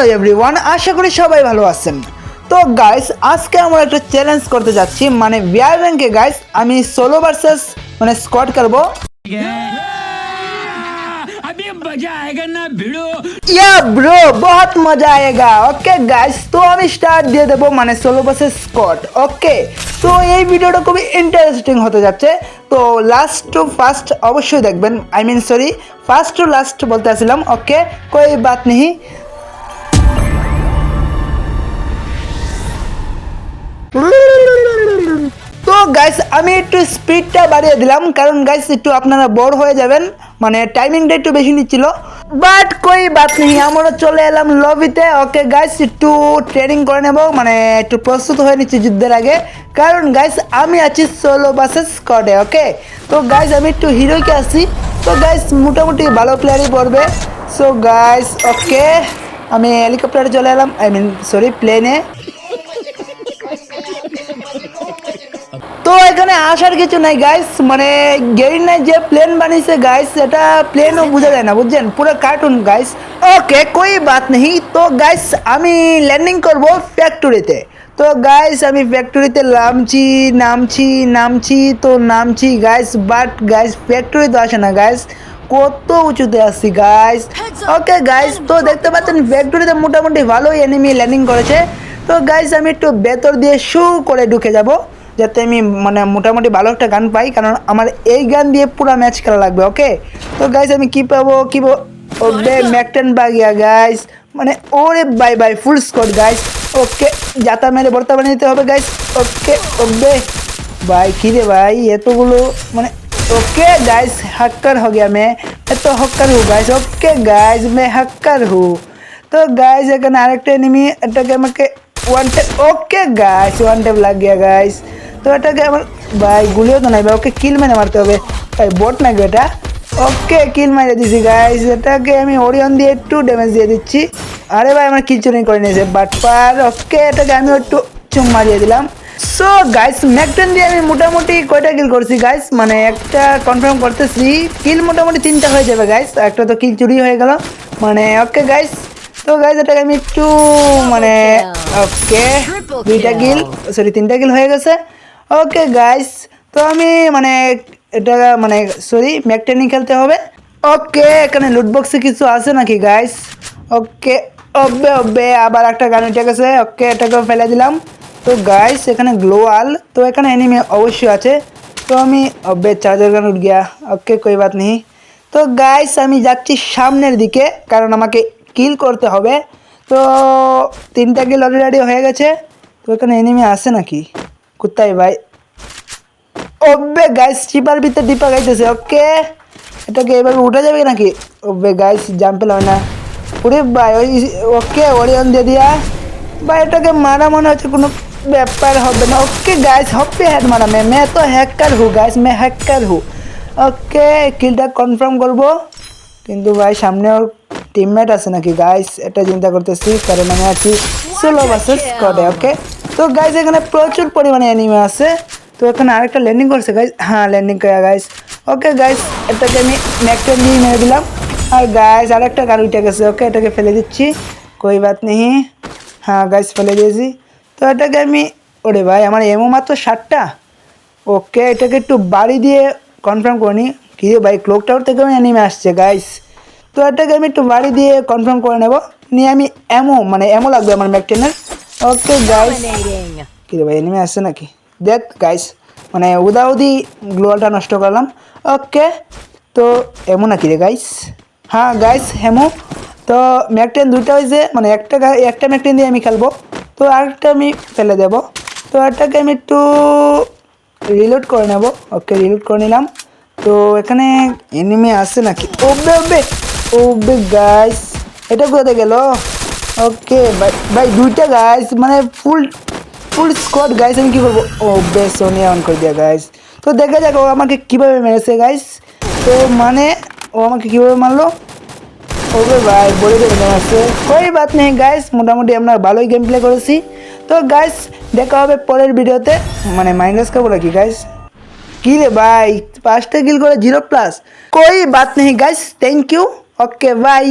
Hello everyone আশা করি সবাই ভালো আছেন। তো গাইস আজকে আমরা একটা চ্যালেঞ্জ করতে যাচ্ছি। মানে বিয়ার ব্যাংকে গাইস আমি সোলো ভার্সেস মানে স্কোয়াড করব। ইয়া ব্রো বহুত মজা আয়েগা। ওকে গাইস তো আমি স্টার্ট দিয়ে দেবো মানে সোলো ভার্সেস স্কট ওকে তো এই ভিডিওটা খুবই ইন্টারেস্টিং হতে যাচ্ছে। তো লাস্ট টু ফার্স্ট অবশ্যই দেখবেন। I mean sorry first to last বলতে আসলাম। ওকে কই বাত নেই তো গাইস আমি একটু স্পিডটা বাড়িয়ে দিলাম, কারণ গাইস একটু আপনারা বোর হয়ে যাবেন। মানে টাইমিংটা একটু বেশি নিচ্ছিল। বাট কই বাত নেই আমরা চলে এলাম লবিতে ওকে গাইস একটু ট্রেনিং করে নেব। মানে একটু প্রস্তুত হয়ে নিচ্ছি যুদ্ধের আগে। কারণ গাইস আমি আছি সোলো বাসেস স্কোয়াডে ওকে তো গাইস আমি একটু হিরোকে আসি তো গাইস মোটামুটি ভালো প্লেয়ারই পড়বে। সো গাইস ওকে আমি হেলিকপ্টারে চলে এলাম। আই মিন সরি প্লেনে তো এখানে আসার কিছু নাই গাইস মানে গেরিনায় যে প্লেন বানিয়েছে গাইস এটা প্লেনও বোঝা যায় না বুঝছেন? পুরো কার্টুন গাইস ওকে কোই বাত নেই। তো গাইস আমি ল্যান্ডিং করব ফ্যাক্টরিতে তো গাইস আমি ফ্যাক্টরিতে নামছি নামছি নামছি তো নামছি গাইস বাট গাইস ফ্যাক্টরি তো আসে না গাইস কত উঁচুতে আসছি গাইস ওকে গাইস তো দেখতে পাচ্ছেন ফ্যাক্টরিতে মোটামুটি ভালোই এনিমি ল্যান্ডিং করেছে। তো গাইস আমি একটু ভেতর দিয়ে শু করে ঢুকে যাব। যাতে আমি মানে মোটামুটি ভালো একটা গান পাই কারণ আমার এই গান দিয়ে পুরো ম্যাচ খেলা লাগবে ওকে তো গাইস আমি কি পাবো কি পাবো ওবে ম্যাকটেন বাগিয়া গাইস মানে ওরে bye bye full score guys okay যাতা মেরে বর্তা বানিয়ে দিতে হবে গাইস ওকে ওবে ভাই কি রে ভাই এতগুলো মানে ओके गाइस हक्कर हो गया मैं मैं तो हक्कर हूँ गाइस ओके गाइस मैं हक्कर हूँ তো গাইস এখানে আরেকটা এনিমি এটাকে আমাকে one tap okay guys one tap লাগ গিয়া গাইস তো এটাকে আমার ভাই গুলিও তো নাই ভাই ওকে কিল মেরে মারতে হবে। ভাই বট নাকি এটা? ওকে কিল মেরে দিছি গাইস এটাকে আমি ওরিয়ন দিয়ে একটু ড্যামেজ দিয়ে দিচ্ছি। আরে ভাই আমার কিল চুরি করে নিয়েছে বাট পার ওকে এটাকে আমি একটু চুম মারিয়ে দিলাম। সো গাইস ম্যাকটেন দিয়ে আমি মোটামুটি কয়টা কিল করছি গাইস মানে একটা কনফার্ম করতেছি কিল মোটামুটি তিনটা হয়ে যাবে গাইস একটা তো কিল চুরি হয়ে গেল। মানে ওকে গাইস তো গাইস এটাকে আমি একটু মানে ওকে দুইটা কিল সরি তিনটা কিল হয়ে গেছে। ওকে গাইস তো আমি মানে এটা মানে সরি ম্যাকটেনই খেলতে হবে। ওকে এখানে লুটবক্সে কিছু আছে নাকি গাইস ওকে ওবে ওবে আবার একটা গান উঠে গেছে। ওকে এটাকে ফেলে দিলাম। তো গাইস এখানে গ্লোয়াল তো এখানে এনিমি অবশ্যই আছে। তো আমি, অবে চার্জার গান উঠ গিয়া ওকে কই বাত নেই। তো গাইস আমি যাচ্ছি সামনের দিকে, কারণ আমাকে কিল করতে হবে। তো তিনটা কিল অলরেডি হয়ে গেছে। তো এখানে এনিমি আছে নাকি? কোথায় ভাই। ওবে গাইস স্টিপার ভিতরে ডিপা গাইতেছে ওকে এটাকে এভাবে উঠে যাবে নাকি? ওবে গাইস জাম্পে হয় না। ওরে ভাই, ওই ওকে ওরিয়ন দিয়ে দিয়া। ভাই, এটাকে মারা মনে হচ্ছে কোনো ব্যাপার হবে না। ওকে গাইস হবে হ্যাড মারা। মে মে তো হ্যাকার হু গাইস মে হ্যাকার হু। ওকে কিলটা কনফার্ম করব। কিন্তু ভাই, সামনে ওর টিমমেট আছে নাকি গাইস এটা চিন্তা করতেছি, কারণ আমি আছি। সোলো বাসেস করে ওকে তো গাইস এখানে প্রচুর পরিমাণে অ্যানিমে আছে। তো এখানে আরেকটা ল্যান্ডিং করছে গাইস হ্যাঁ ল্যান্ডিং করা গাইস ওকে গাইস এটাকে আমি নেকটেন নিয়ে মেরে দিলাম। আর গাইস আরেকটা গাড়ি উঠে গেছে। ওকে এটাকে ফেলে দিচ্ছি। কই বাত নেই। হ্যাঁ গাইস ফেলে দিয়েছি। তো এটাকে আমি, ওরে ভাই, আমার এমও মাত্র ষাটটা। ওকে এটাকে একটু বাড়ি দিয়ে কনফার্ম করে নিই কি ভাই ক্লোক টাওয়ার থেকেও অ্যানিমে আসছে গাইস তো এটাকে আমি একটু বাড়ি দিয়ে কনফার্ম করে নেব। নিয়ে আমি এমও মানে এমও লাগবে আমার ম্যাকটেনের ওকে গাইস কি রে ভাই এনিমে আসছে নাকি? দেখ গাইস মানে উদা উদি গ্লোয়ালটা নষ্ট করলাম। ওকে তো এমন নাকি রে গাইস হ্যাঁ গাইস হেমো। তো ম্যাকটেন দুইটা হয়েছে মানে একটা একটা ম্যাকটেন দিয়ে আমি খেলব। তো আরেকটা আমি ফেলে দেবো। তো এটাকে আমি একটু রিলোড করে নেব। ওকে রিলোড করে নিলাম। তো এখানে এনিমে আছে নাকি? ওবে ওবে। ওবে গাইস এটা কোথাতে গেল? ওকে ভাই ভাই দুইটা গাইস মানে ফুল ফুল স্কোয়াড গাইস আমি কী করব ও, বেশ, সোনিয়া অন করে দিয়া গাইস তো দেখা যাক ও আমাকে কীভাবে মেরেছে গাইস তো মানে ও আমাকে কীভাবে মারলো? ওকে ভাই, বলে দেবেন আছে? কই বাত নেই গাইস মোটামুটি আমরা ভালোই গেম প্লে করেছি। তো গাইস দেখা হবে পরের ভিডিওতে। মানে মাইনাস খাব নাকি গাইস কি রে ভাই, পাঁচটা কিল করে জিরো প্লাস কই বাত নেই guys thank you okay bye